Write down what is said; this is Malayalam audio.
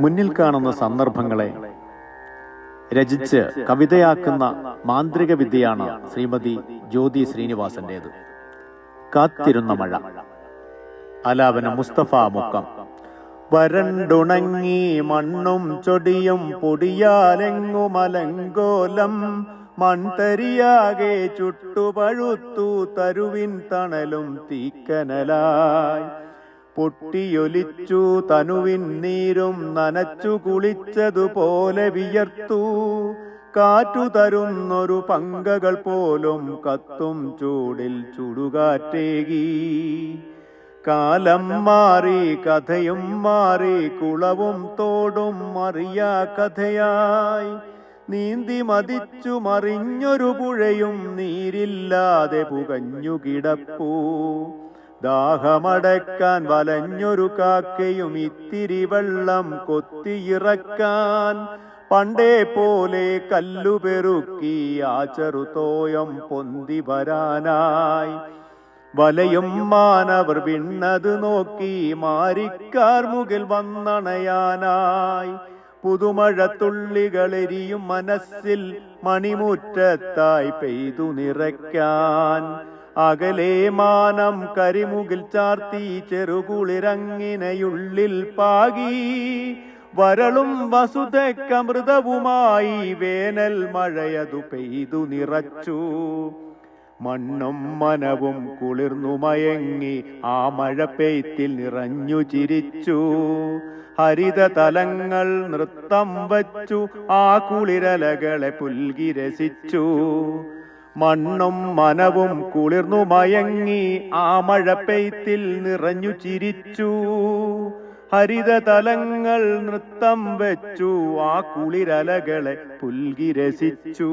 മുന്നിൽ കാണുന്ന സന്ദർഭങ്ങളെ രചിച്ച് കവിതയാക്കുന്ന മാന്ത്രിക വിദ്യയാണ് ശ്രീമതി ജ്യോതി ശ്രീനിവാസന്റേത്. കാത്തിരുന്ന മഴ. അലാപന മുസ്തഫ മുക്കം. വരണ്ടുണങ്ങി മണ്ണും ചൊടിയും പൊടിയാലെങ്ങു മലങ്കോലം. മൺതരിയാകെ ചുട്ടുപഴുത്തു തരുവിൻ തണലും തീക്കനലായി. പൊട്ടിയൊലിച്ചു തനുവിൻ നീരും നനച്ചു കുളിച്ചതുപോലെ വിയർത്തു. കാറ്റു തരുന്നൊരു പങ്കകൾ പോലും കത്തും ചൂടിൽ ചുടുകാറ്റേകി. കാലം മാറി കഥയും മാറി കുളവും തോടും മറിയാ കഥയായി. നീന്തി മതിച്ചു മറിഞ്ഞൊരു പുഴയും നീരില്ലാതെ പുകഞ്ഞു കിടപ്പൂ. ദാഹമടക്കാൻ വലഞ്ഞൊരു കാക്കയും ഇത്തിരി വെള്ളം കൊത്തിയിറക്കാൻ. പണ്ടേ പോലെ കല്ലുപെറുക്കി ആ ചെറുതോയം പൊന്തി വരാനായി. വലയും മാനവർ വിണ്ണത് നോക്കി മാരിക്കാർ മുകിൽ വന്നണയാനായി. പുതുമഴ തുള്ളികളെരിയും മനസ്സിൽ മണിമുറ്റത്തായി പെയ്തു നിറയ്ക്കാൻ. അകലെ മാനം കരിമുകിൽ ചാർത്തി ചെറുകുളിരങ്ങിനയുള്ളിൽ പാകി. വരളും വസുതക്കമൃതവുമായി വേനൽ മഴയതു പെയ്തു നിറച്ചു. മണ്ണും മനവും കുളിർന്നു മയങ്ങി ആ മഴ പെയ്ത്തിൽ നിറഞ്ഞു ചിരിച്ചു. ഹരിത തലങ്ങൾ നൃത്തം വച്ചു ആ കുളിരലകളെ പുൽകി രസിച്ചു. മണ്ണും മനവും കുളിർന്നു മയങ്ങി ആ മഴ പെയ്ത്തിൽ നിറഞ്ഞു ചിരിച്ചു. ഹരിതതലങ്ങൾ നൃത്തം വെച്ചു ആ കുളിരലകളെ പുൽകി രസിച്ചു